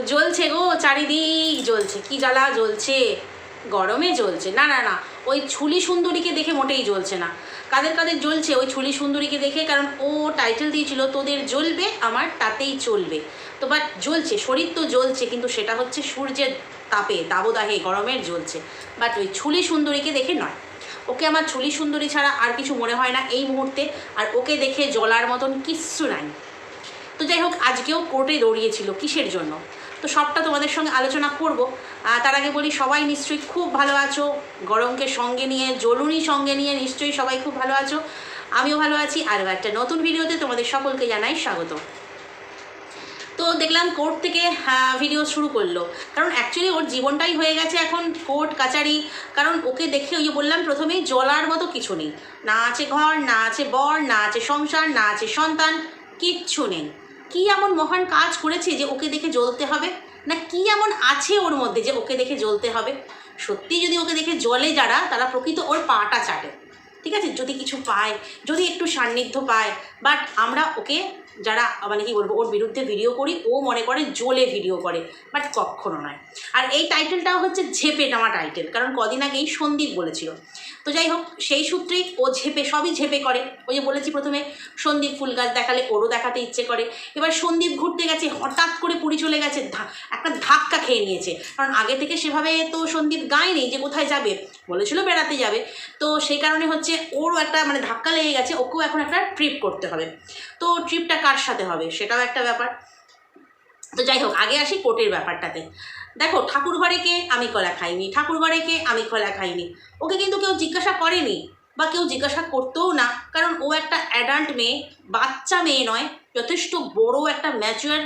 জ্বলছে গো, চারিদিক জ্বলছে। কি জ্বালা জ্বলছে? গরমে জ্বলছে। না না না, ওই ছুলি সুন্দরীকে দেখে মোটেই জ্বলছে না। কাদের কাদের জ্বলছে ওই ছুলি সুন্দরীকে দেখে? কারণ ও টাইটেল দিয়েছিল, তোদের জ্বলবে, আমার তাতেই চলবে। তো বাট জ্বলছে, শরীর তো জ্বলছে, কিন্তু সেটা হচ্ছে সূর্যের তাপে, দাবদাহে গরমের জ্বলছে। বাট ওই ছুলি সুন্দরীকে দেখে নয়। ওকে আমার ছুলি সুন্দরী ছাড়া আর কিছু মনে হয় না এই মুহূর্তে, আর ওকে দেখে জ্বলার মতন কিচ্ছু নাই। তো যাই হোক, আজকেও কোর্টে দৌড়িয়েছিল, কিসের জন্য? তো সবটা তোমাদের সঙ্গে আলোচনা করব। তার আগে বলি, সবাই নিশ্চয়ই খুব ভালো আছো। গরমকে সঙ্গে নিয়ে জ্বলুনি সঙ্গে নিয়ে নিশ্চয়ই সবাই খুব ভালো আছো। আমিও ভালো আছি। আর একটা নতুন ভিডিওতে তোমাদের সকলকে জানাই স্বাগত। তো দেখলাম কোর্ট থেকে ভিডিও শুরু করল। কারণ অ্যাকচুয়ালি ওর জীবনটাই হয়ে গেছে এখন কোর্ট, কাচারি। কারণ ওকে দেখে ওই বললাম প্রথমেই জলার মতো কিছু নেই। না আছে ঘর, না আছে বর, না আছে সংসার, না আছে সন্তান, কিচ্ছু নেই। কি এমন মহান কাজ করেছে যে ওকে দেখে জ্বলতে হবে? না কি এমন আছে ওর মধ্যে যে ওকে দেখে জ্বলতে হবে? সত্যি যদি ওকে দেখে জ্বলে যারা, তারা প্রকৃত ওর পাটা চাটে। ঠিক আছে? যদি কিছু পায়, যদি একটু সান্নিধ্য পায় বাট আমরা ওকে যারা মানে কি বলব, ওর বিরুদ্ধে ভিডিও করি, ও মনে করে জ্বলে ভিডিও করে বাট কখনো নয়। আর এই টাইটেলটাও হচ্ছে ঝেপে নেওয়া টাইটেল কারণ কদিন আগেই সন্দীপ বলেছিল। তো যাই হোক, সেই সূত্রেই ও ঝেপে, সবই ঝেপে করে। ওই যে বলেছি প্রথমে, সন্দীপ ফুল গাছ দেখালে ওরও দেখাতে ইচ্ছে করে। এবার সন্দীপ ঘুরতে গেছে, হঠাৎ করে পুরী চলে গেছে একটা ধাক্কা খেয়ে নিয়েছে। কারণ আগে থেকে সেভাবে তো সন্দীপ গায়নি যে কোথায় যাবে। বলেছিল বেড়াতে যাবে। তো সেই কারণে হচ্ছে ওরও একটা মানে ধাক্কা লেগে গেছে, ওকেও এখন একটা ট্রিপ করতে হবে। তো ট্রিপটা কার সাথে হবে সেটাও একটা ব্যাপার। তো যাই হোক, আগে আসি কোর্টের ব্যাপারটাতে। দেখো ঠাকুর ঘরে কে আমি কলা খাইনি ঠাকুর ঘরে কে আমি কলা খাইনি। ওকে কিন্তু কেউ জিজ্ঞাসা করেনি বা কেউ জিজ্ঞাসা করতেও না, কারণ ও একটা অ্যাডাল্ট মেয়ে, বাচ্চা মেয়ে নয়, যথেষ্ট বড় একটা ম্যাচুয়ার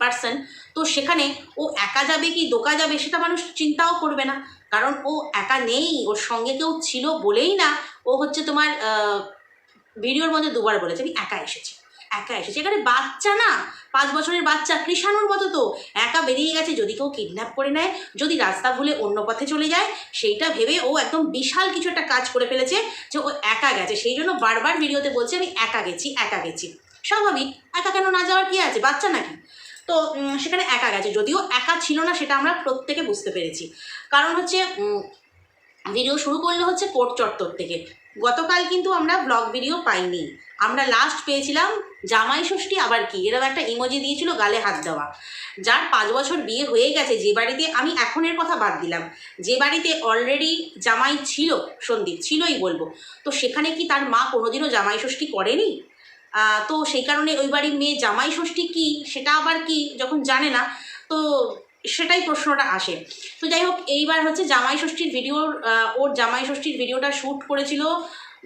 পার্সন তো সেখানে ও একা যাবে কি দোকা যাবে, সেটা মানুষ চিন্তাও করবে না। কারণ ও একা নেই, ওর সঙ্গে কেউ ছিল বলেই না, ও হচ্ছে তোমার ভিডিওর মধ্যে দুবার বলেছে, আমি একা এসেছি একা এসেছি। এখানে বাচ্চা না, পাঁচ বছরের বাচ্চা, কৃষাণুর মতো তো, একা বেরিয়ে গেছে, যদি কেউ কিডন্যাপ করে নেয়, যদি রাস্তা ভুলে অন্য পথে চলে যায়, সেইটা ভেবে ও একদম বিশাল কিছু একটা কাজ করে ফেলেছে যে ও একা গেছে। সেই জন্য বারবার ভিডিওতে বলছে, আমি একা গেছি একা গেছি। স্বাভাবিক, একা কেন না যাওয়ার কি আছে? বাচ্চা নাকি? তো সেখানে একা গেছে। যদিও একা ছিল না, সেটা আমরা প্রত্যেকে বুঝতে পেরেছি। কারণ হচ্ছে ভিডিও শুরু করলে হচ্ছে কোর্ট চত্বর থেকে। গতকাল কিন্তু আমরা ব্লগ ভিডিও পাইনি। আমরা লাস্ট পেয়েছিলাম জামাই ষষ্ঠী আবার কি? এরকম একটা ইমোজি দিয়েছিল গালে হাত দেওয়া। যার পাঁচ বছর বিয়ে হয়ে গেছে, যে বাড়িতে আমি এখনের কথা বাদ দিলাম। যে বাড়িতে অলরেডি জামাই ছিল, সন্দীপ, ছিলই বলব। তো সেখানে কি তার মা কোনোদিনও জামাই ষষ্ঠী করেনি? তো সেই কারণে ওই বাড়ির মেয়ে জামাই ষষ্ঠী কী, সেটা আবার কি, যখন জানে না, তো সেটাই প্রশ্নটা আসে। তো যাই হোক, এইবার হচ্ছে জামাই ষষ্ঠীর ভিডিওর ওর জামাই ষষ্ঠীর ভিডিওটা শ্যুট করেছিল,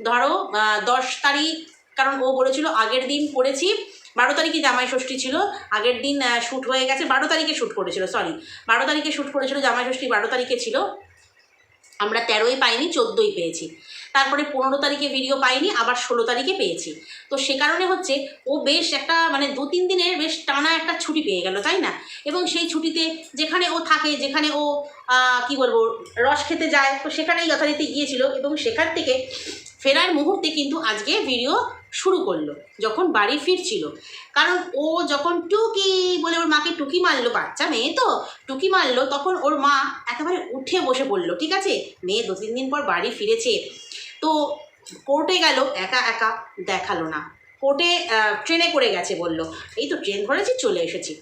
ধরো দশ তারিখ, কারণ ও বলেছিল আগের দিন করেছি, বারো তারিখে জামাই ষষ্ঠী ছিল, আগের দিন শ্যুট হয়ে গেছে, বারো তারিখে শ্যুট করেছিল সরি বারো তারিখে শ্যুট করেছিল জামাই ষষ্ঠী, বারো তারিখে ছিল আমরা তেরোই পাইনি, চোদ্দোই পেয়েছি। তারপরে পনেরো তারিখে ভিডিও পাইনি, আবার ষোলো তারিখে পেয়েছি। তো সে কারণে হচ্ছে ও বেশ একটা মানে দু তিন দিনের বেশ টানা একটা ছুটি পেয়ে গেল, তাই না? এবং সেই ছুটিতে যেখানে ও থাকে, যেখানে ও কি বলব, রস খেতে যায়, তো সেখানেই যথারীতি গিয়েছিল এবং সেখান থেকে ফেরার মুহূর্তে কিন্তু আজকে ভিডিও শুরু করল, যখন বাড়ি ফিরছিল। কারণ ও যখন টুকি বলে ওর মাকে টুকি মারলো, বাচ্চা মেয়ে তো, টুকি মারলো, তখন ওর মা একেবারে উঠে বসে পড়ল, ঠিক আছে? মেয়ে দু তিন দিন পর বাড়ি ফিরেছে। তো কোর্টে গেল, একা একা দেখাল না। কোর্টে ট্রেনে করে গেছে বলল। এই তো ট্রেন ধরেছি, চলে এসেছি।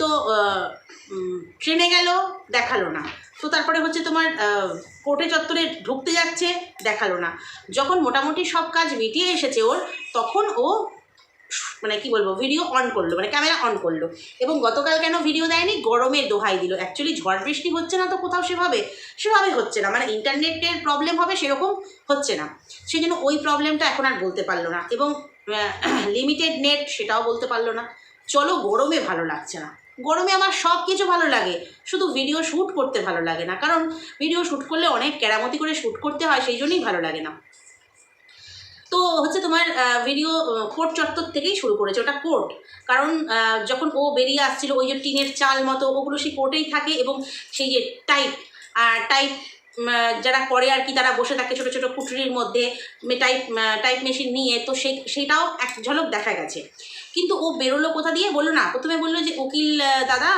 তো ট্রেনে গেল, দেখাল না। তো তারপরে হচ্ছে তোমার কোর্টে চত্বরে ঢুকতে যাচ্ছে, দেখাল না। যখন মোটামুটি সব কাজ মিটিয়ে এসেছে ওর, তখন ও মানে কি বলব ভিডিও অন করল মানে ক্যামেরা অন করল। এবং গতকাল কেন ভিডিও দেয়নি? গরমের দোহাই দিল। অ্যাকচুয়ালি ঝড় বৃষ্টি হচ্ছে না তো কোথাও সেভাবে? সেভাবে হচ্ছে না। মানে ইন্টারনেটের প্রবলেম হবে সেরকম হচ্ছে না। সেই জন্য ওই প্রবলেমটা এখন আর বলতে পারল না। এবং লিমিটেড নেট সেটাও বলতে পারল না। চলো গরমে ভালো লাগছে না। গরমে আমার সব কিছু ভালো লাগে, শুধু ভিডিও শ্যুট করতে ভালো লাগে না। কারণ ভিডিও শ্যুট করলে অনেক কেরামতি করে শ্যুট করতে হয়, সেই জন্যই ভালো লাগে না। তো হচ্ছে তোমার ভিডিও কোর্ট চত্বর থেকেই শুরু করেছে, ওটা কোর্ট কারণ যখন ও বেরিয়ে আসছিল, ওই যে টিনের চাল মতো, ওগুলো সেই কোর্টেই থাকে এবং সেই যে টাইপ টাইপ যারা করে আর কি, তারা বসে থাকে ছোটো ছোটো কুঠুরির মধ্যে টাইপ টাইপ মেশিন নিয়ে, তো সেই, সেইটাও এক ঝলক দেখা গেছে। কিন্তু ও বেরোলো কোথা দিয়ে বলল না। প্রথমে বলল যে, উকিল দাদা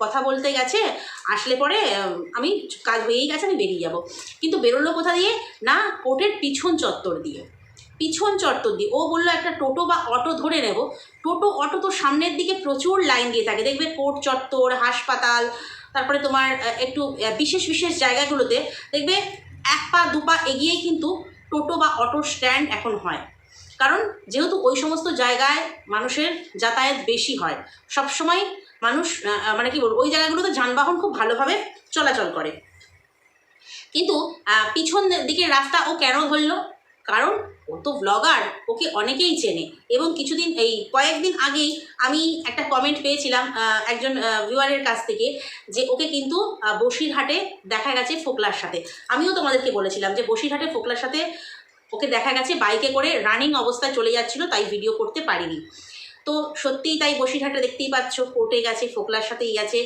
কথা বলতে গেছে, আসলে পরে আমি কাজ হয়েই গেছে, আমি বেরিয়ে যাব। কিন্তু বেরোলো কোথা দিয়ে? না, কোর্টের পিছন চত্বর দিয়ে। পিছন চত্বর দিয়ে। ও বলল, একটা টোটো বা অটো ধরে নেব। টোটো, অটো তো সামনের দিকে প্রচুর লাইন দিয়ে থাকে। দেখবে কোর্ট চত্বর, হাসপাতাল তারপরে তোমার একটু বিশেষ বিশেষ জায়গাগুলোতে দেখবে এক পা, দু পা এগিয়েই কিন্তু টোটো বা অটো স্ট্যান্ড এখন হয়। কারণ যেহেতু ওই সমস্ত জায়গায় মানুষের যাতায়াত বেশি হয়, সবসময় মানুষ মানে কি বলব, ওই জায়গাগুলোতে যানবাহন খুব ভালোভাবে চলাচল করে। কিন্তু পিছন দিকে রাস্তা ও কেন ধরলো? কারণ ও তো ব্লগার ওকে অনেকেই চেনে। এবং কিছুদিন, এই কয়েকদিন আগেই আমি একটা কমেন্ট পেয়েছিলাম একজন ভিউয়ারের কাছ থেকে, যে ওকে কিন্তু বসিরহাটে দেখা গেছে ফোকলার সাথে। আমিও তোমাদেরকে বলেছিলাম যে বসিরহাটে ফোকলার সাথে ওকে দেখা গেছে বাইকে করে রানিং অবস্থায় চলে যাচ্ছিল, তাই ভিডিও করতে পারিনি। তো সত্যিই তাই বসিরহাটে দেখতেই পাচ্ছ কোর্টে গেছে, ফোকলার সাথেই গেছে,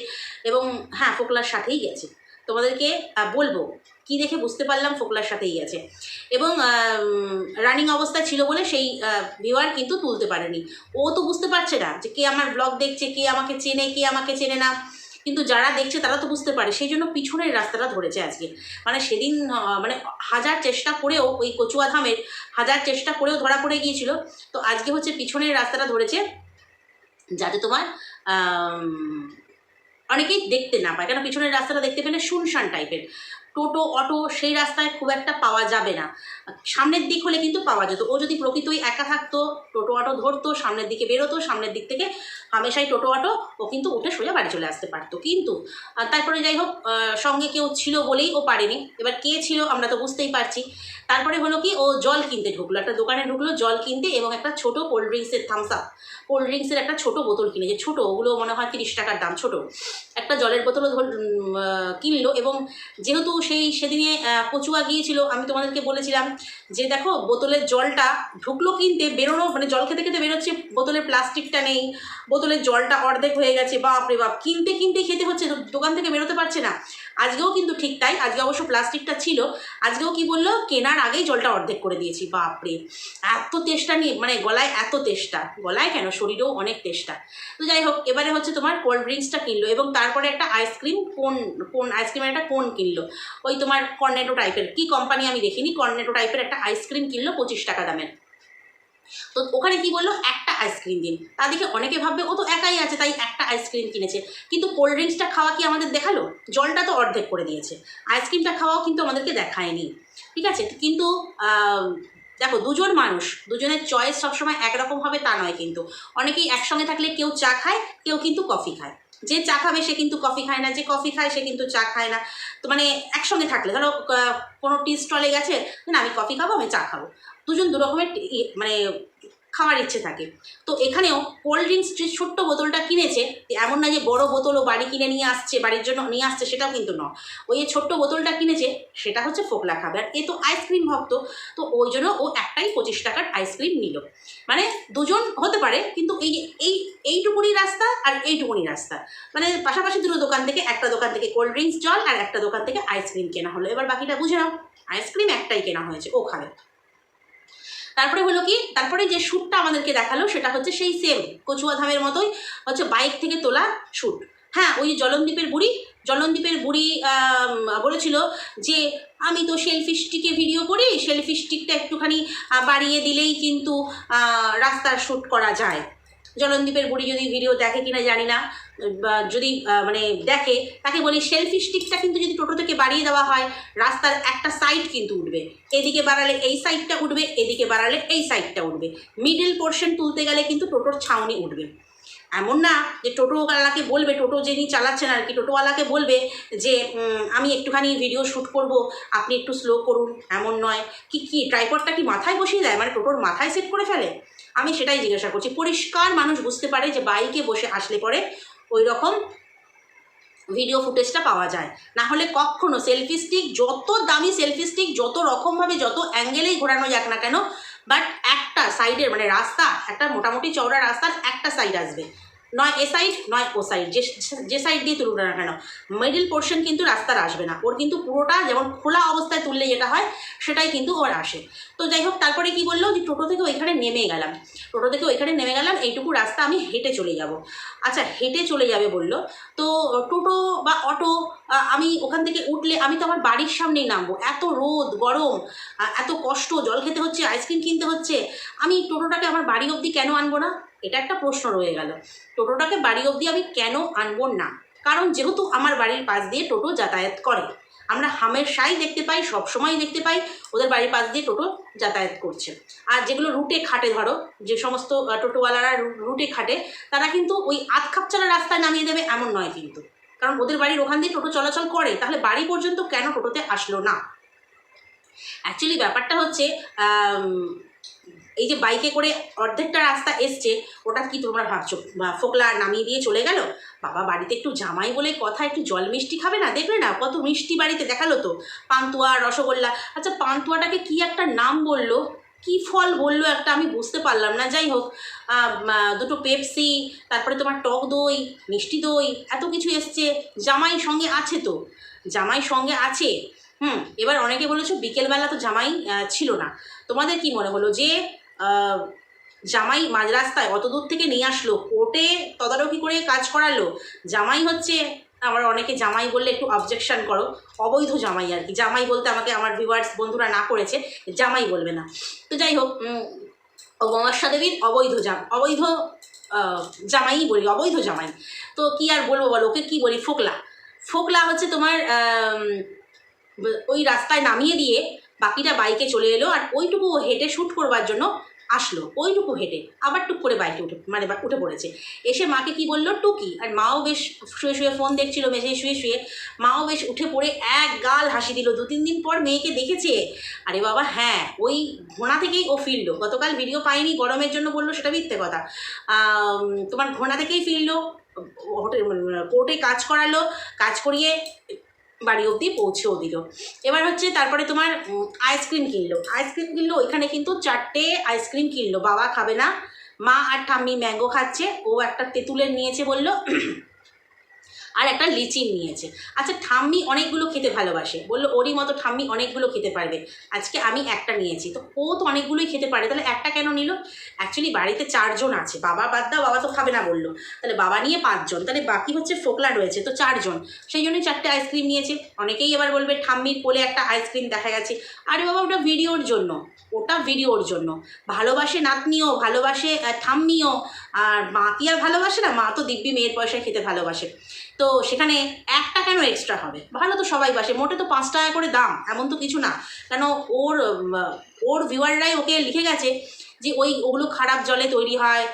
এবং হ্যাঁ ফোকলার সাথেই গেছে। তোমাদেরকে বলব কি দেখে বুঝতে পারলাম ফোকলার সাথেই আছে। এবং রানিং অবস্থা ছিল বলে সেই ভিউয়ার কিন্তু তুলতে পারেনি। ও তো বুঝতে পারছে না যে কে আমার ব্লগ দেখছে, কে আমাকে চেনে, কে আমাকে চেনে না। কিন্তু যারা দেখছে তারা তো বুঝতে পারে, সেই জন্য পিছনের রাস্তাটা ধরেছে আজকে। মানে সেদিন মানে হাজার চেষ্টা করেও, ওই কচুয়া ধামের হাজার চেষ্টা করেও ধরা পড়ে গিয়েছিল। তো আজকে হচ্ছে পিছনের রাস্তাটা ধরেছে যাতে তোমার অনেকেই দেখতে না পায়। কেন? পিছনের রাস্তাটা দেখতে পেলে শুনশান টাইপের টোটো, অটো সেই রাস্তায় খুব একটা পাওয়া যাবে না। সামনের দিক হলে কিন্তু পাওয়া যেত। ও যদি প্রকৃতই একা থাকতো, টোটো, অটো ধরতো, সামনের দিকে বেরোতো, সামনের দিক থেকে হামেশাই টোটো, অটো, ও কিন্তু উঠে সোজা বাড়ি চলে আসতে পারতো। কিন্তু তারপরে যাই হোক সঙ্গে কেউ ছিল বলেই ও পারেনি। এবার কে ছিল আমরা তো বুঝতেই পারছি। তারপরে হলো কি, ও জল কিনতে ঢুকলো, একটা দোকানে ঢুকলো, জল কিনতে এবং একটা ছোট কোল্ড ড্রিঙ্কসের থামস আপ কোল্ড ড্রিঙ্কসের একটা ছোট বোতল কিনেছে ছোট, ওগুলো মনে হয় তিরিশ টাকার দাম, ছোট। একটা জলের বোতলও কিনলো এবং যেহেতু সেই সেদিনে কচুয়া গিয়েছিল, আমি তোমাদেরকে বলেছিলাম যে দেখো, বোতলের জলটা ঢুকলো কিনতে, বেরোনো মানে জল খেতে খেতে বেরোচ্ছে, বোতলের প্লাস্টিকটা নেই, বোতলের জলটা অর্ধেক হয়ে গেছে বাপ রে বাপ। কিনতে কিনতে খেতে হচ্ছে, দোকান থেকে বেরোতে পারছে না। আজকেও কিন্তু ঠিক তাই, আজকে অবশ্য প্লাস্টিকটা ছিল। আজকেও কি বলল? কেনার আগেই জলটা অর্ধেক করে দিয়েছি, বাপরে! এত তেষ্টা নিয়ে মানে গলায় এত তেষ্টা। গলায় কেন? শরীরেও অনেক তেষ্টা। তো যাই হোক, এবারে হচ্ছে তোমার কোল্ড ড্রিঙ্কসটা কিনলো এবং তারপরে একটা আইসক্রিম কোন কোন আইসক্রিমের একটা কোন কিনলো। ওই তোমার কর্নেটো টাইপের কি কোম্পানি আমি দেখিনি কর্নেটো টাইপের একটা আইসক্রিম কিনলো পঁচিশ টাকা দামের। তো ওখানে কি বলল? একটা আইসক্রিম দিন। তা দেখে অনেকে ভাববে, ও তো একাই আছে, তাই একটা আইসক্রিম কিনেছে। কিন্তু কোল্ড ড্রিঙ্কসটা খাওয়া কি আমাদের দেখাল? জলটা তো অর্ধেক করে দিয়েছে। আইসক্রিমটা খাওয়াও কিন্তু আমাদেরকে দেখায়নি। ঠিক আছে? কিন্তু দেখো, দুজন মানুষ, দুজনের চয়েস সবসময় একরকম হবে তা নয় কিন্তু। অনেকেই একসঙ্গে থাকলে কেউ চা খায়, কেউ কিন্তু কফি খায়। যে চা খাবে, সে কিন্তু কফি খায় না। যে কফি খায়, সে কিন্তু চা খায় না। তো মানে একসঙ্গে থাকলে, ধরো কোনো টি স্টলে গেছে, না, আমি কফি খাব, আমি চা খাব। দুজন দু রকমের মানে খাওয়ার ইচ্ছে থাকে। তো এখানেও কোল্ড ড্রিঙ্কস যে ছোট্ট বোতলটা কিনেছে এমন না যে বড় বোতলও বাড়ি কিনে নিয়ে আসছে, বাড়ির জন্য নিয়ে আসছে, সেটাও কিন্তু নয়। ওই যে ছোট্ট বোতলটা কিনেছে, সেটা হচ্ছে ফোকলা খাবে। আর এ তো আইসক্রিম ভক্ত, তো ওই জন্য ও একটাই পঁচিশ টাকার আইসক্রিম নিল। মানে দুজন হতে পারে, কিন্তু এই এই, এইটুকুনি রাস্তা আর এইটুকুনি রাস্তা। মানে পাশাপাশি দুটো দোকান থেকে, একটা দোকান থেকে কোল্ড ড্রিঙ্কস জল আর একটা দোকান থেকে আইসক্রিম কেনা হলো। এবার বাকিটা বুঝে নাও আইসক্রিম একটাই কেনা হয়েছে, ও খাবে। তারপরে হলো কি? তারপরে যে শ্যুটটা আমাদেরকে দেখাল, সেটা হচ্ছে সেই সেম কচুয়া ধামের মতোই হচ্ছে বাইক থেকে তোলা শ্যুট হ্যাঁ ওই জলনদ্বীপের বুড়ি জলনদ্বীপের বুড়ি বলেছিল যে, আমি তো সেলফি স্টিকে ভিডিও করি সেলফি স্টিকটা একটুখানি বাড়িয়ে দিলেই কিন্তু রাস্তার শ্যুট করা যায়। জলনদ্বীপের বুড়ি যদি ভিডিও দেখে কিনা জানি না যদি মানে দেখে, তাকে বলি সেলফি স্টিকটা কিন্তু যদি টোটো থেকে বাড়িয়ে দেওয়া হয়, রাস্তার একটা সাইড কিন্তু উঠবে। এদিকে বাড়ালে এই সাইডটা উঠবে, এদিকে বাড়ালে এই সাইডটা উঠবে। মিডিল পোর্শন তুলতে গেলে কিন্তু টোটোর ছাউনি উঠবে। এমন না যে টোটোওয়ালাকে বলবে, টোটো যিনি চালাচ্ছেন আর কি, টোটোওয়ালাকে বলবে যে আমি একটুখানি ভিডিও শ্যুট করব, আপনি একটু স্লো করুন, এমন নয়। কি কি ট্রাইপডটা কি মাথায় বসিয়ে দেয়? মানে টোটোর মাথায় সেট করে ফেলে? আমি সেটাই জিজ্ঞাসা করছি। পরিষ্কার মানুষ বুঝতে পারে যে বাইকে বসে আসলে পরে ওই রকম ভিডিও ফুটেজটা পাওয়া যায়। না হলে কখনো সেলফি স্টিক যত দামি সেলফি স্টিক যত রকমভাবে, যত অ্যাঙ্গেলেই ঘোরানো যাক না কেন বাট একটা সাইডের মানে রাস্তা, একটা মোটামুটি চওড়া রাস্তার একটা সাইড আসবে। নয় এ সাইড নয় ও সাইড যে যে সাইড দিয়ে তুলুক না কেন মিডিল পোর্শন কিন্তু রাস্তার আসবে না। ওর কিন্তু পুরোটা যেমন খোলা অবস্থায় তুললে যেটা হয়, সেটাই কিন্তু ওর আসে। তো যাই হোক, তারপরে কি বলল যে, টোটো থেকে ওইখানে নেমে গেলাম। টোটো থেকে ওইখানে নেমে গেলাম, এইটুকু রাস্তা আমি হেঁটে চলে যাব। আচ্ছা হেঁটে চলে যাবে বলল। তো টোটো বা অটো আমি ওখান থেকে উঠলে, আমি তো আমার বাড়ির সামনেই নামবো। এত রোদ, গরম এত কষ্ট, জল খেতে হচ্ছে আইসক্রিম কিনতে হচ্ছে। আমি টোটোটাকে আমার বাড়ি অবধি কেন আনব না? এটা একটা প্রশ্ন রয়ে গেল। টোটোটাকে বাড়ি অবধি আমি কেন আনব না? কারণ যেহেতু আমার বাড়ির পাশ দিয়ে টোটো যাতায়াত করে। আমরা হামেশাই দেখতে পাই সব সময় দেখতে পাই, ওদের বাড়ির পাশ দিয়ে টোটো যাতায়াত করছে। আর যেগুলো রুটে খাটে ধরো, যে সমস্ত টোটোওয়ালারা রুটে খাটে, তারা কিন্তু ওই আধ রাস্তায় নামিয়ে দেবে এমন নয় কিন্তু। কারণ ওদের বাড়ির ওখান দিয়ে টোটো চলাচল করে, তাহলে বাড়ি পর্যন্ত কেন টোটোতে আসলো না? অ্যাকচুয়ালি ব্যাপারটা হচ্ছে এই যে বাইকে করে অর্ধেকটা রাস্তা এসছে, ওটা কি তোমরা ভাবছ? ফোকলা নামিয়ে দিয়ে চলে গেল? বাবা বাড়িতে একটু জামাই বলে কথা, একটু জল মিষ্টি খাবে না? দেখলে না, কত মিষ্টি বাড়িতে দেখাল তো। পান্তুয়া, রসগোল্লা। আচ্ছা পান্তুয়াটাকে কি একটা নাম বলল? কি ফল বলল একটা আমি বুঝতে পারলাম না। যাই হোক দুটো পেপসি, তারপরে তোমার টক দই, মিষ্টি দই, এত কিছু এসছে। জামাই সঙ্গে আছে তো? জামাই সঙ্গে আছে? হুম, এবার অনেকে বলেছ বিকেলবেলা তো জামাই ছিল না। তোমাদের কি মনে হলো যে জামাই মাঝ রাস্তায় অত দূর থেকে নিয়ে আসলো কোর্টে তদারকি করে কাজ করালো। জামাই হচ্ছে আবার অনেকে জামাই বললে একটু অবজেকশন করো অবৈধ জামাই আর কি। জামাই বলতে আমাকে আমার ভিউয়ার্স বন্ধুরা না করেছে জামাই বলবে না। তো যাই হোক উম, দেবীর অবৈধ জাম অবৈধ জামাই বলি অবৈধ জামাই। তো কি আর বলব বলো ওকে কী বলি? ফোকলা। ফোকলা হচ্ছে তোমার ওই রাস্তায় নামিয়ে দিয়ে বাকিটা বাইকে চলে এলো আর ওইটুকু ও হেঁটে শ্যুট করবার জন্য আসলো। ওইটুকু হেঁটে, আবার টুক করে বাইকে উঠে মানে উঠে পড়েছে। এসে মাকে কি বলল? টুকি। আর মাও বেশ শুয়ে শুয়ে ফোন দেখছিল মেঝে শুয়ে শুয়ে। মাও বেশ উঠে পড়ে এক গাল হাসি দিল। দু তিন দিন পর মেয়েকে দেখেছে। আরে বাবা হ্যাঁ ওই ঘোড়া থেকেই ও ফিরলো। গতকাল ভিডিও পাইনি, গরমের জন্য বলল সেটা মিথ্যে কথা। তোমার ঘোড়া থেকেই ফিরলো। হোটেল কোর্টে কাজ করালো, কাজ করিয়ে বাড়ি অবধি পৌঁছেও দিল। এবার হচ্ছে তারপরে তোমার আইসক্রিম কিনলো। আইসক্রিম কিনলো, ওইখানে কিন্তু চারটে আইসক্রিম কিনলো। বাবা খাবে না, মা আর ঠাম্মি ম্যাঙ্গো খাচ্ছে, ও একটা তেঁতুলের নিয়েছে বলল। আর একটা লিচি নিয়েছে। আচ্ছা ঠাম্মি অনেকগুলো খেতে ভালোবাসে। বলল, ওরই মতো ঠাম্মি অনেকগুলো খেতে পারবে। আজকে আমি একটা নিয়েছি। তো ও তো অনেকগুলোই খেতে পারে। তাহলে একটা কেন নিল? অ্যাকচুয়ালি বাড়িতে চারজন আছে। বাবা বাদ দাও, বাবা তো খাবে না বলল। তাহলে বাবা নিয়ে পাঁচজন। তাহলে বাকি হচ্ছে ফোকলা রয়েছে, তো চারজন। সেই জন্যই চারটে আইসক্রিম নিয়েছে। অনেকেই এবার বলবে, ঠাম্মির কোলে একটা আইসক্রিম দেখা গেছে। আরে বাবা, ওটা ভিডিওর জন্য। ওটা ভিডিওর জন্য। ভালোবাসে নাতনিও, ভালোবাসে ঠাম্মিও। আর মা কি আর ভালোবাসে না? মা তো দিব্যি মেয়ের পয়সায় খেতে ভালোবাসে। তো সেখানে একটা কেন এক্সট্রা হবে? ভালো তো সবাই বাসে, মোটে তো পাঁচ টাকা করে দাম, এমন তো কিছু না। কেন ওর ওর ভিউয়াররাই ওকে লিখে গেছে যে ওই, ওগুলো খারাপ জলে তৈরি হয়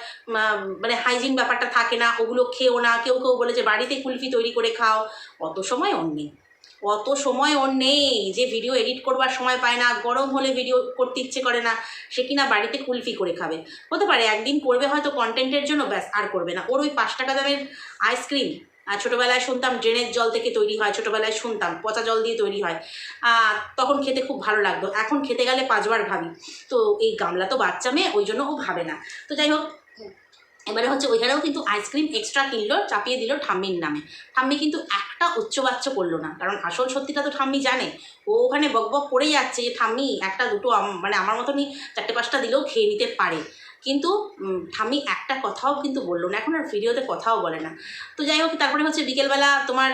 মানে হাইজিন ব্যাপারটা থাকে না, ওগুলো খেও না, কেউ কেউ বলেছে বাড়িতে কুলফি তৈরি করে খাও। অত সময় ওর নেই। অত সময় ওর নেই যে ভিডিও এডিট করবার সময় পায় না, গরম হলে ভিডিও করতে ইচ্ছে করে না, সে কিনা বাড়িতে কুলফি করে খাবে। হতে পারে একদিন করবে হয়তো কন্টেন্টের জন্য, ব্যাস আর করবে না। ওর ওই পাঁচ টাকা দামের আইসক্রিম ছোটোবেলায় শুনতাম ড্রেনের জল থেকে তৈরি হয়, ছোটোবেলায় শুনতাম, পচা জল দিয়ে তৈরি হয়। তখন খেতে খুব ভালো লাগতো। এখন খেতে গেলে পাঁচবার ভাবি। তো এই গামলা তো বাচ্চা মেয়ে, ওই জন্য ও ভাবে না। তো যাই হোক, এবারে হচ্ছে ওইখানেও কিন্তু আইসক্রিম এক্সট্রা কিনলো, চাপিয়ে দিল ঠাম্মির নামে। ঠাম্মি কিন্তু একটা উচ্চবাচ্য করল না, কারণ আসল সত্যিটা তো ঠাম্মি জানে। ও ওখানে বকবক করে যাচ্ছে যে, ঠাম্মি, একটা দুটো মানে আমার মতনই চারটে পাঁচটা দিলেও খেয়ে নিতে পারে। কিন্তু ঠাম্মি একটা কথাও কিন্তু বলল না, এখন আর ভিডিওতে কথাও বলে না। তো যাই হোক, তারপরে হচ্ছে বিকেলবেলা তোমার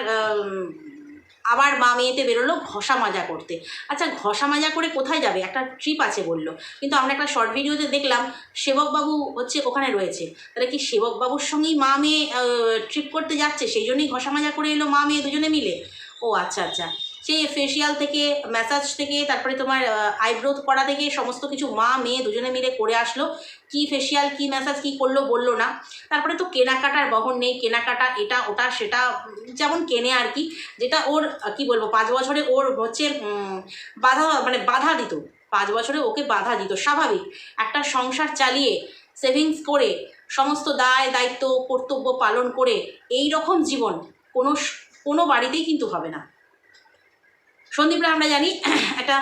আবার মা মেয়েতে বেরোলো ঘষা মাজা করতে। আচ্ছা ঘষা মাজা করে কোথায় যাবে? একটা ট্রিপ আছে বলল। কিন্তু আমরা একটা শর্ট ভিডিওতে দেখলাম, সেবকবাবু হচ্ছে ওখানে রয়েছে। তাহলে কি সেবকবাবুর সঙ্গেই মা মেয়ে ট্রিপ করতে যাচ্ছে? সেই জন্যই ঘষা মাজা করে এলো মা মেয়ে দুজনে মিলে? ও আচ্ছা আচ্ছা। সেই ফেসিয়াল থেকে ম্যাসাজ থেকে, তারপরে তোমার আইব্রো করা থেকে, সমস্ত কিছু মা, মেয়ে দুজনে মিলে করে আসলো। কি ফেসিয়াল কি ম্যাসাজ কি করল বলল না। তারপরে তো কেনাকাটার বহন নেই, কেনাকাটা এটা, ওটা, সেটা, যেমন কেনে আর কি, যেটা ওর, কি বলব, পাঁচ বছরে ওর হচ্ছে বাধা মানে বাধা দিত। পাঁচ বছরে ওকে বাধা দিত, স্বাভাবিক। একটা সংসার চালিয়ে সেভিংস করে, সমস্ত দায়, দায়িত্ব, কর্তব্য পালন করে এই রকম জীবন কোনো কোনো বাড়িতেই কিন্তু হবে না। সন্দীপরা আমরা জানি, একটা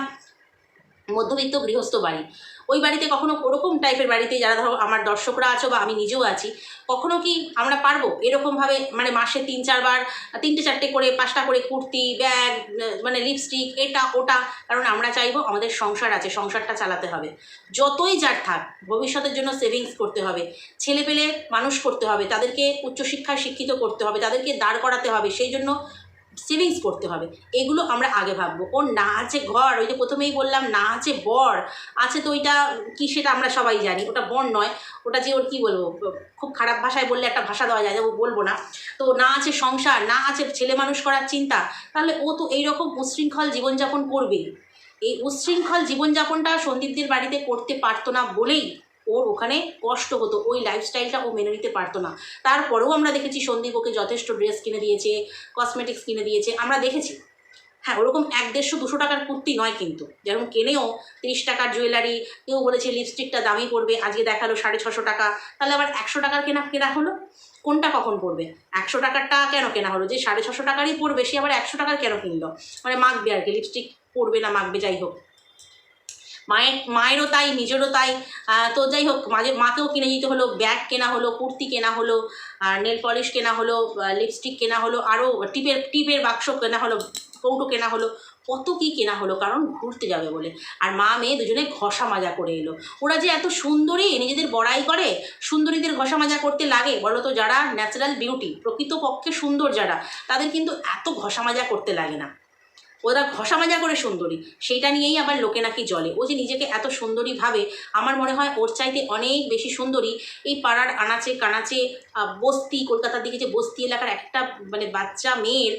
মধ্যবিত্ত গৃহস্থ বাড়ি। ওই বাড়িতে কখনো ওরকম টাইপের বাড়িতে যারা ধরো আমার দর্শকরা আছো বা আমি নিজেও আছি, কখনো কি আমরা পারব এরকমভাবে মানে মাসে তিন চারবার, তিনটে চারটে করে, পাঁচটা করে কুর্তি, ব্যাগ মানে লিপস্টিক এটা, ওটা? কারণ আমরা চাইব আমাদের সংসার আছে, সংসারটা চালাতে হবে। যতই যার থাক, ভবিষ্যতের জন্য সেভিংস করতে হবে ছেলে পেলে মানুষ করতে হবে, তাদেরকে উচ্চশিক্ষায় শিক্ষিত করতে হবে, তাদেরকে দাঁড় করাতে হবে, সেই জন্য সেভিংস করতে হবে। এগুলো আমরা আগে ভাববো। ওর না আছে ঘর, ওই যে প্রথমেই বললাম না আছে বর, আছে তো ওইটা কি সেটা আমরা সবাই জানি। ওটা বর নয়, ওটা যে ওর কী বলব, খুব খারাপ ভাষায় বললে একটা ভাষা দেওয়া যায়, ও বলব না। তো না আছে সংসার, না আছে ছেলে মানুষ করার চিন্তা, তাহলে ও তো এইরকম উচ্ছৃঙ্খল জীবনযাপন করবে এই উচ্ছৃঙ্খল জীবনযাপনটা সন্দীপদের বাড়িতে করতে পারতো না বলেই ওর ওখানে কষ্ট হতো, ওই লাইফস্টাইলটা ও মেনে নিতে পারতো না। তারপরেও আমরা দেখেছি সন্দীপ ওকে যথেষ্ট ড্রেস কিনে দিয়েছে কসমেটিক্স কিনে দিয়েছে, আমরা দেখেছি। হ্যাঁ ওরকম এক দেড়শো, দুশো টাকার কুর্তি নয় কিন্তু। যেরকম কেনেও তিরিশ টাকার জুয়েলারি কেউ বলেছে লিপস্টিকটা দামি পড়বে, আজকে দেখাল সাড়ে ছশো টাকা, তাহলে আবার একশো টাকার কেনা কেনা হলো? কোনটা কখন পড়বে? একশো টাকারটা কেন কেনা হলো? যে সাড়ে ছশো টাকারই পড়বে, সে আবার একশো টাকার কেন কিনলো? মানে মাখবে আর কি লিপস্টিক পড়বে না, মাখবে, যাই হোক। মায়ের, মায়েরও তাই, নিজেরও তাই। তো যাই হোক, মাঝে, মাকেও কিনে দিতে হলো, ব্যাগ কেনা হলো, কুর্তি কেনা হলো নেল পলিশ কেনা হলো লিপস্টিক কেনা হলো, আরও টিপের টিপের বাক্স কেনা হলো, কৌটো কেনা হলো, কত কী কেনা হলো, কারণ ঘুরতে যাবে বলে। আর মা, মেয়ে দুজনে ঘষা মাজা করে এলো। ওরা যে এত সুন্দরী, নিজেদের বড়াই করে, সুন্দরীদের ঘষা মাজা করতে লাগে, বলো তো যারা ন্যাচারাল বিউটি প্রকৃতপক্ষে সুন্দর যারা, তাদের কিন্তু এত ঘষা মাজা করতে লাগে না। ওরা ঘষা মাজা করে সুন্দরী। সেইটা নিয়েই আবার লোকে নাকি জলে ও যে নিজেকে এত সুন্দরী ভাবে, আমার মনে হয় ওর চাইতে অনেক বেশি সুন্দরী এই পাড়ার আনাচে কানাচে বস্তি, কলকাতার দিকে যে বস্তি এলাকার একটা মানে বাচ্চা মেয়ের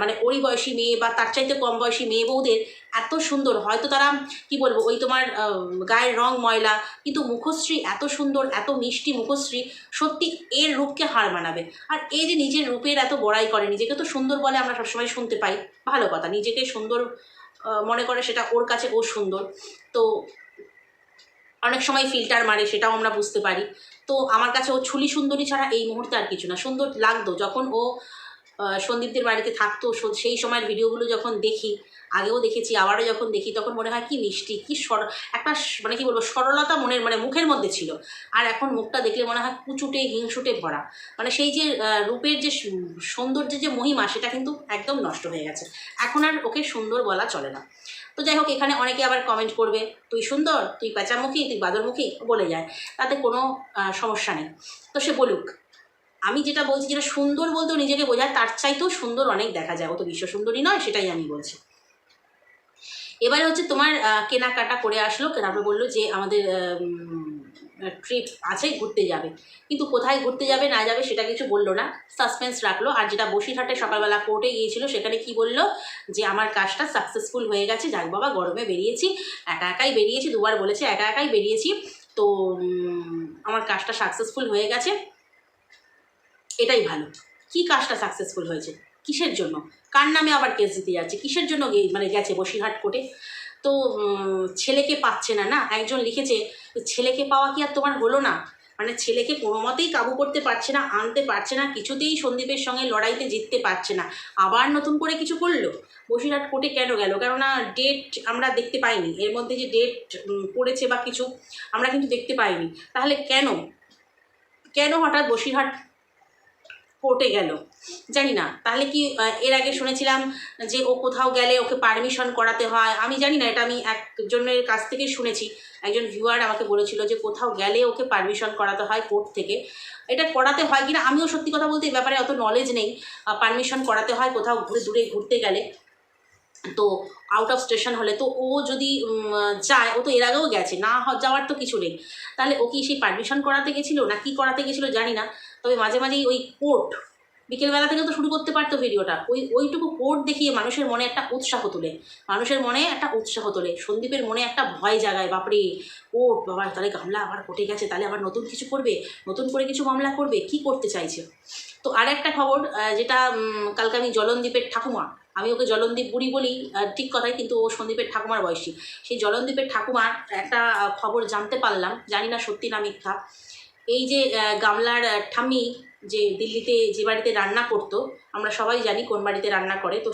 মানে ওই বয়সী মেয়ে বা তার চাইতে কম বয়সী মেয়ে বউদের এত সুন্দর। হয়তো তারা, কি বলব, ওই তোমার গায়ের রং ময়লা, কিন্তু মুখশ্রী এত সুন্দর, এত মিষ্টি মুখশ্রী, সত্যি এর রূপকে হার মানাবে। আর এই যে নিজের রূপের এত বড়াই করে, নিজেকে তো সুন্দর বলে আমরা সবসময় শুনতে পাই, ভালো কথা। নিজেকে সুন্দর মনে করে সেটা ওর কাছে ও সুন্দর। তো অনেক সময় ফিল্টার মারে, সেটাও আমরা বুঝতে পারি। তো আমার কাছে ও ছুলি সুন্দরী ছাড়া এই মুহূর্তে আর কিছু না। সুন্দর লাগতো। যখন ও সন্দীপদের বাড়িতে থাকতো সেই সময়ের ভিডিওগুলো যখন দেখি আগেও দেখেছি, আবারও যখন দেখি তখন মনে হয় কি মিষ্টি, কি সর, একটা মানে কি বলব, সরলতা মনের মানে মুখের মধ্যে ছিল। আর এখন মুখটা দেখলে মনে হয় কুচুটে, হিংসুটে ভরা। মানে সেই যে রূপের যে সৌন্দর্যের যে মহিমা, সেটা কিন্তু একদম নষ্ট হয়ে গেছে। এখন আর ওকে সুন্দর বলা চলে না। তো যাই হোক, এখানে অনেকে আবার কমেন্ট করবে, তুই সুন্দর? তুই পেঁচামুখী? তুই বাদরমুখী? বলে যায়। তাতে কোনো সমস্যা নেই। তো সে বলুক, আমি যেটা বলছি, যেটা সুন্দর বলতেও নিজেকে বোঝায়, তার চাইতেও সুন্দর অনেক দেখা যায়। ও তো বিশ্ব সুন্দরী নয়, সেটাই আমি বলছি। এবারে হচ্ছে তোমার কেনাকাটা করে আসলো তারপরে বলল যে আমাদের ট্রিপ আছে, ঘুরতে যাবে। কিন্তু কোথায় ঘুরতে যাবে, না যাবে সেটা কিছু বলল না। সাসপেন্স রাখল। আর যেটা বসিরহাটে সকালবেলা কোর্টে গিয়েছিল, সেখানে কি বলল? যে আমার কাজটা সাকসেসফুল হয়ে গেছে, যাক বাবা, গরমে বেরিয়েছি। একা একাই বেরিয়েছি, দুবার বলেছে, একা একাই বেরিয়েছি। তো আমার কাজটা সাকসেসফুল হয়ে গেছে। এটাই ভালো। কি কাজটা সাকসেসফুল হয়েছে? কিসের জন্য? কার নামে আবার কেস দিতে যাচ্ছে? কিসের জন্য মানে গেছে বসিরহাট কোর্টে তো ছেলেকে পাচ্ছে না না? একজন লিখেছে, ছেলেকে পাওয়া কি আর তোমার হলো না? মানে ছেলেকে কোনো মতেই কাবু করতে পারছে না, আনতে পারছে না, কিছুতেই সন্দীপের সঙ্গে লড়াইতে জিততে পারছে না। আবার নতুন করে কিছু করল? বসিরহাট কোর্টে কেন গেল? কেননা ডেট আমরা দেখতে পাইনি। এর মধ্যে যে ডেট পড়েছে বা কিছু, আমরা কিন্তু দেখতে পাইনি। তাহলে কেন? কেন হঠাৎ বসিরহাট কোর্টে গেল। জানি না, তাহলে কি এর আগে শুনেছিলাম যে ও কোথাও গেলে ওকে পারমিশন করাতে হয়। আমি জানি না, এটা আমি একজনের কাছ থেকে শুনেছি। একজন ভিউয়ার আমাকে বলেছিল যে কোথাও গেলে ওকে পারমিশন করাতে হয় কোর্ট থেকে। এটা করাতে হয় কিনা, আমিও সত্যি কথা বলতে এই ব্যাপারে অত নলেজ নেই। পারমিশন করাতে হয় কোথাও ঘুরে দূরে ঘুরতে গেলে। তো আউট অফ স্টেশন হলে, তো ও যদি যায়, ও তো এর আগেও গেছে, না যাওয়ার তো কিছু নেই। তাহলে ও কি সেই পারমিশন করাতে গেছিল, না কি করাতে গেছিল জানি না। তবে মাঝে মাঝেই ওই কোর্ট বিকেলবেলা থেকে তো শুরু করতে পারতো ভিডিওটা। ওই, ওইটুকু কোর্ট দেখিয়ে মানুষের মনে একটা উৎসাহ তোলে। মানুষের মনে একটা উৎসাহ তোলে। সন্দীপের মনে একটা ভয় জাগায়, বাপরে কোর্ট বাবা, তাহলে গামলা আবার কোর্টে গেছে, তাহলে আবার নতুন কিছু করবে, নতুন করে কিছু মামলা করবে, কি করতে চাইছে? তো আর একটা খবর যেটা কালকে আমি জলনদীপের ঠাকুমা আমি ওকে জলনদীপ বুড়ি বলি ঠিক কথাই, কিন্তু ও সন্দীপের ঠাকুমার বয়সী। সেই জলনদীপের ঠাকুমার একটা খবর জানতে পারলাম, জানি না সত্যি না মিথ্যা। এই যে গামলার ঠামি যে দিল্লিতে যে বাড়িতে রান্না করতো, আমরা সবাই জানি কোন বাড়িতে রান্না করে, তো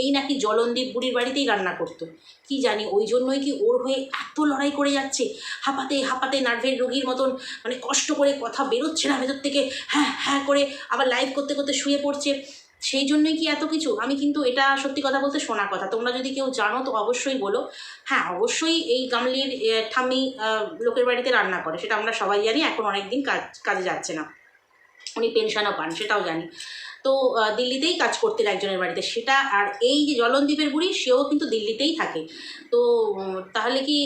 এই নাকি জলনদীপ বুড়ির বাড়িতেই রান্না করতো। কি জানি, ওই জন্যই কি ওর হয়ে এত লড়াই করে যাচ্ছে, হাঁপাতে হাঁপাতে নার্ভের রোগীর মতন মানে কষ্ট করে কথা বেরোচ্ছে না ভেতর থেকে হ্যাঁ হ্যাঁ করে আবার লাইভ করতে করতে শুয়ে পড়ছে। সেই জন্যই কি এত কিছু? আমি কিন্তু এটা সত্যি কথা বলতে শোনা কথা। তোমরা যদি কেউ জানো তো অবশ্যই বলো। হ্যাঁ অবশ্যই এই গামলির এ, ঠাম্মি লোকের বাড়িতে রান্না করে। সেটা আমরা সবাই জানি এখন অনেক দিন কাজ কাজে যাচ্ছে না। উনি পেনশনও পান সেটাও জানি। তো দিল্লিতেই কাজ করতেন একজনের বাড়িতে। সেটা আর এই যে জলনদ্বীপের বুড়ি সেও কিন্তু দিল্লিতেই থাকে। তো তাহলে কি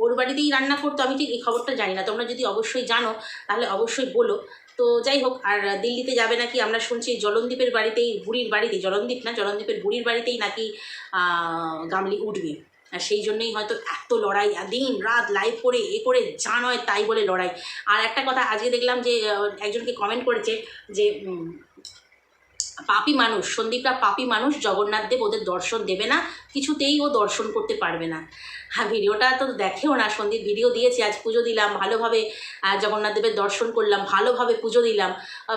ওর বাড়িতেই রান্না করতো? আমি ঠিক এই খবরটা জানি না। তোমরা যদি অবশ্যই জানো তাহলে অবশ্যই বলো। তো যাই হোক, আর দিল্লিতে যাবে নাকি? আমরা শুনছি জলনদ্বীপের বাড়িতেই বুড়ির বাড়িতে জলনদ্বীপ না জলনদ্বীপের বুড়ির বাড়িতেই নাকি গামলি উঠবে। আর সেই জন্যই হয়তো এত লড়াই দিন রাত লাইভ করে, এ করে যা নয় তাই বলে লড়াই। আর একটা কথা, আজকে দেখলাম যে একজনকে কমেন্ট করেছে যে পাপি মানুষ, সন্দীপরা পাপি মানুষ, জগন্নাথ দেব ওদের দর্শন দেবে না। কিছুতেই ও দর্শন করতে পারবে না। হ্যাঁ ভিডিওটা তো দেখেও না, সন্দীপ ভিডিও দিয়েছে, আজ পুজো দিলাম, ভালোভাবে জগন্নাথ দেবের দর্শন করলাম, ভালোভাবে পুজো দিলাম।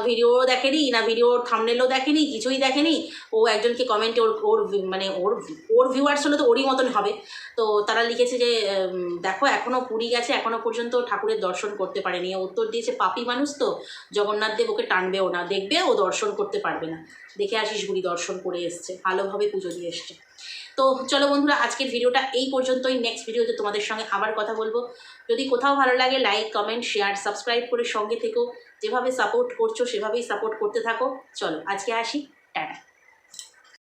ভিডিও দেখেনি, না ভিডিওর থামনেলও দেখেনি, কিছুই দেখেনি। ও একজনকে কমেন্টে ওর ওর মানে ওর ওর ভিউয়ার্স হলে তো ওরই মতন হবে। তো তারা লিখেছে যে দেখো এখনও পুরী গেছে এখনও পর্যন্ত ঠাকুরের দর্শন করতে পারেনি। উত্তর দিয়েছে, পাপি মানুষ তো, জগন্নাথ দেব ওকে টানবেও না। দেখবে, ও দর্শন করতে পারবে না। দেখে আসিস বুড়ি দর্শন করে এসছে, ভালোভাবে পুজো দিয়ে এসছে। তো চলো বন্ধুরা, আজকের ভিডিওটা এই পর্যন্তই। নেক্সট ভিডিওতে তোমাদের সঙ্গে আবার কথা বলব। যদি কোথাও ভালো লাগে লাইক কমেন্ট শেয়ার সাবস্ক্রাইব করে সঙ্গে থেকেও যেভাবে সাপোর্ট করছ, সেভাবেই সাপোর্ট করতে থাকো। চলো, আজকে আসি। টাটা।